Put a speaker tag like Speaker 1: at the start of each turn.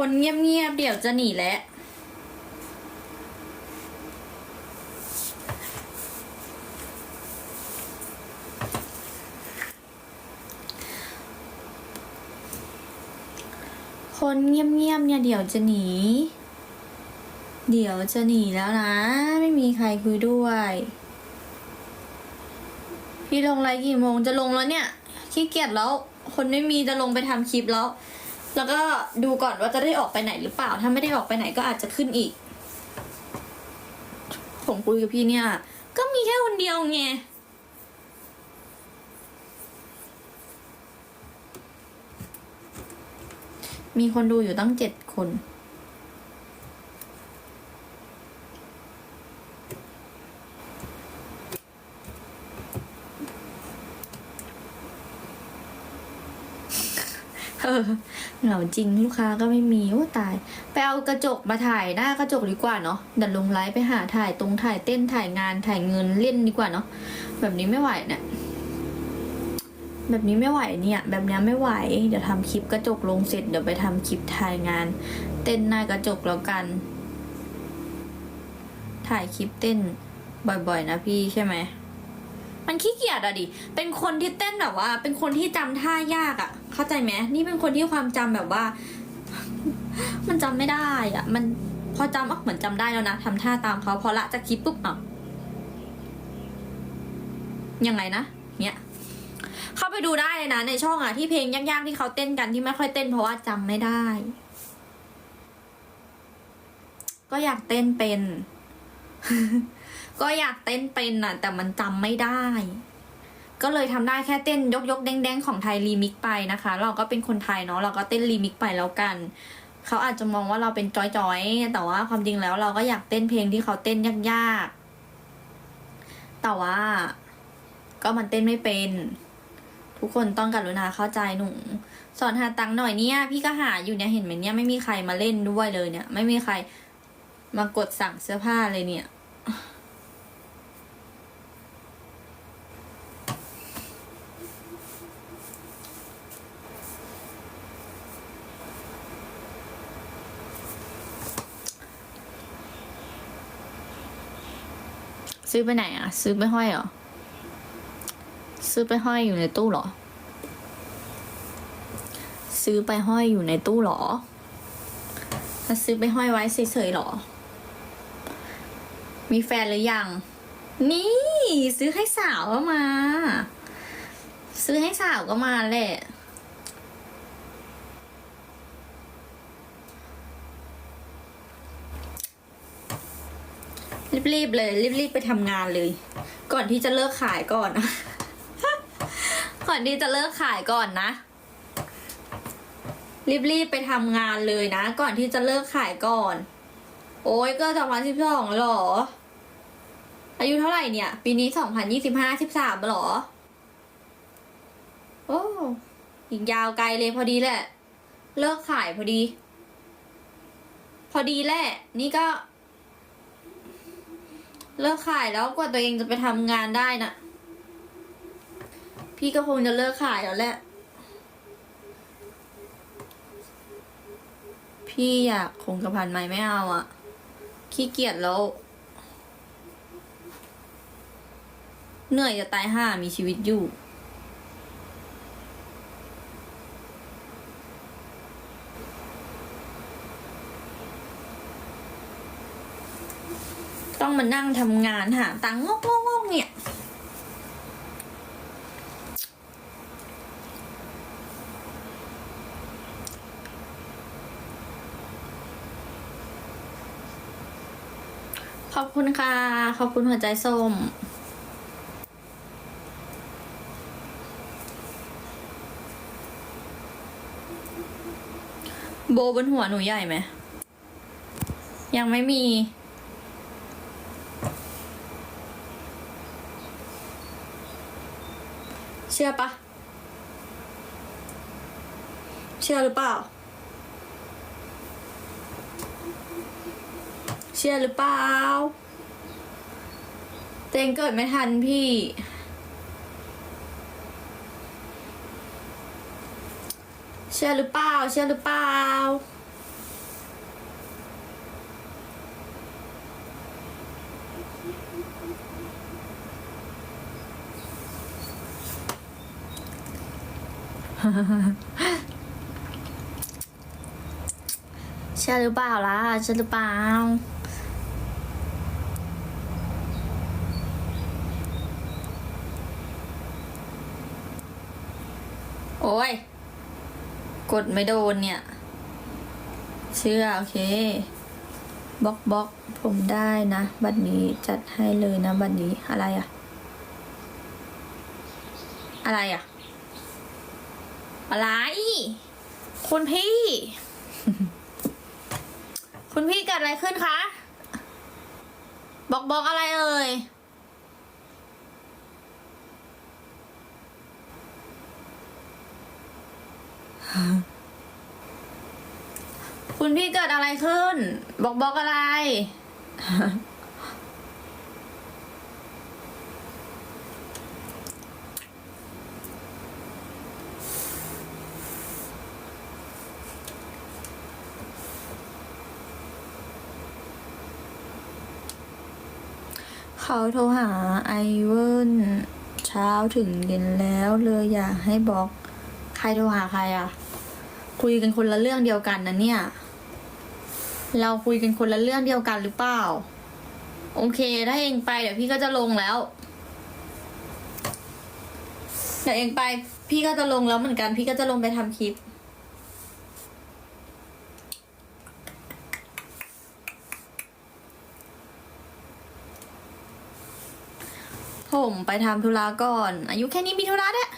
Speaker 1: คนเงียบๆเดี๋ยวจะหนีแล้วคนเงียบๆเนี่ยเดี๋ยวจะหนี เดี๋ยวจะหนีแล้วนะ ไม่มีใครคุยด้วย พี่ลงไลน์กี่โมงจะลงแล้วเนี่ยขี้เกียจแล้ว คนไม่มีจะลงไปทำคลิปแล้ว แล้วก็ดูก่อนว่าจะได้ออกไปไหนหรือเปล่า ถ้าไม่ได้ออกไปไหนก็อาจจะขึ้นอีก ผมคุยกับพี่เนี่ย ก็มีแค่คนเดียวไงมีคนดูอยู่ตั้งเจ็ดคน เหงาจริงลูกค้าก็ไม่มีโอ้ตาย ไปเอากระจกมาถ่ายหน้ากระจกดีกว่าเนาะดันลงไลฟ์ไปหาถ่ายตรงถ่ายเต้นถ่ายงานถ่ายเงินเล่นดีกว่าเนาะแบบนี้ไม่ไหวเนี่ยแบบนี้ไม่ไหวเนี่ย แบบนี้ไม่ไหว เดี๋ยวทำคลิปกระจกลงเสร็จเดี๋ยวไปทำคลิปถ่ายงาน เต้นหน้ากระจกแล้วกัน ถ่ายคลิปเต้นบ่อยๆนะพี่ใช่ไหม มันขี้เกียจอะดิ เป็นคนที่เต้นแบบว่า เป็นคนที่จำท่ายากอะเข้าใจไหมนี่เป็นคนที่ความจำแบบว่า มันจำไม่ได้อะมันพอจำอะเหมือนจำได้แล้วนะทำท่าตามเขาพอละจะคลิปปุ๊บอะยังไงนะเนี้ยเข้าไปดูได้เลยนะ ในช่องอะที่เพลงยากๆที่เขาเต้นกันที่ไม่ค่อยเต้นเพราะว่าจำไม่ได้ ก็อยากเต้นเป็น ก็อยากเต้นเป็นน่ะ แต่มันจำไม่ได้ ก็เลยทำได้แค่เต้นยกยกๆแดงๆของไทยรีมิกไปนะคะ เราก็เป็นคนไทยเนาะเราก็เต้นรีมิกไปแล้วกันเขาอาจจะมองว่าเราเป็นจอยๆ แต่ว่าความจริงแล้วเราก็อยากเต้นเพลงที่เขาเต้นยากๆ แต่ว่า ก็มันเต้นไม่เป็น ทุกคนต้องกรุณาเข้าใจหนูสอนหาตังค์หน่อยเนี่ย พี่ก็หาอยู่เนี่ยเห็นไหมเนี่ยไม่มีใครมาเล่นด้วยเลยเนี่ย ไม่มีใครมากดสั่งเสื้อผ้าเลยเนี่ย ซื้อไปไหนอะซื้อไปห้อยเหรอ ซื้อไปห้อยอยู่ในตู้เหรอ ซื้อไปห้อยอยู่ในตู้เหรอแล้วซื้อไปห้อยไว้เฉยๆเหรอ มีแฟนหรือยัง นี่ ซื้อให้สาวก็มา ซื้อให้สาวก็มาแหละ รีบๆเลย รีบๆไปทำงานเลย ก่อนที่จะเลิกขายก่อนก่อนที่จะเลิกขายก่อนนะ รีบๆไปทำงานเลยนะ ก่อนที่จะเลิกขายก่อน โอ้ยก็สองพันสิบสองหรอ อายุเท่าไหร่เนี่ย ปีนี้สองพันยี่สิบห้าสิบสามหรอ โอ้อีกยาวไกลเลยพอดีแหละ เลิกขายพอดี พอดีแหละ นี่ก็ เลิกขายแล้วกว่าตัวเองจะไปทำงานได้น่ะพี่ก็คงจะเลิกขายแล้วแหละ พี่อยากคงกระพันไหมไม่เอาอะขี้เกียจแล้ว เหนื่อยจะตายห่ามีชีวิตอยู่ มานั่งทำงานหาตังงกงกเนี่ย ขอบคุณค่ะ ขอบคุณหัวใจส้มโบบนหัวหนูใหญ่ไหม ยังไม่มี เชื่อปะเชื่อหรือเปล่า เชื่อหรือเปล่าเตงเกิดไม่ทันพี่ เชื่อหรือเปล่า เชื่อหรือเปล่า เชื่อหรือเปล่าล่ะเชื่อหรือเปล่าโอ้ย กดไม่โดนเนี่ย เชื่อ โอเคบล็อกบล็อกผมได้นะ บัดนี้จัดให้เลยนะ บัดนี้อะไรอะอะไรอะ อะไร คุณพี่ คุณพี่เกิดอะไรขึ้นคะ บอกบอกอะไรเอ่ยคุณพี่เกิดอะไรขึ้น บอกบอกอะไร เขาโทรหาไอเวิร์นเช้าถึงเย็นแล้วเลยอยากให้บอก ใครโทรหาใครอะคุยกันคนละเรื่องเดียวกันนะเนี่ย เราคุยกันคนละเรื่องเดียวกันหรือเปล่า โอเค ถ้าเองไปเดี๋ยวพี่ก็จะลงแล้วเดี๋ยวเองไป พี่ก็จะลงแล้วเหมือนกัน พี่ก็จะลงไปทำคลิป ผมไปทำธุระก่อน อายุแค่นี้มีธุระเนี่ย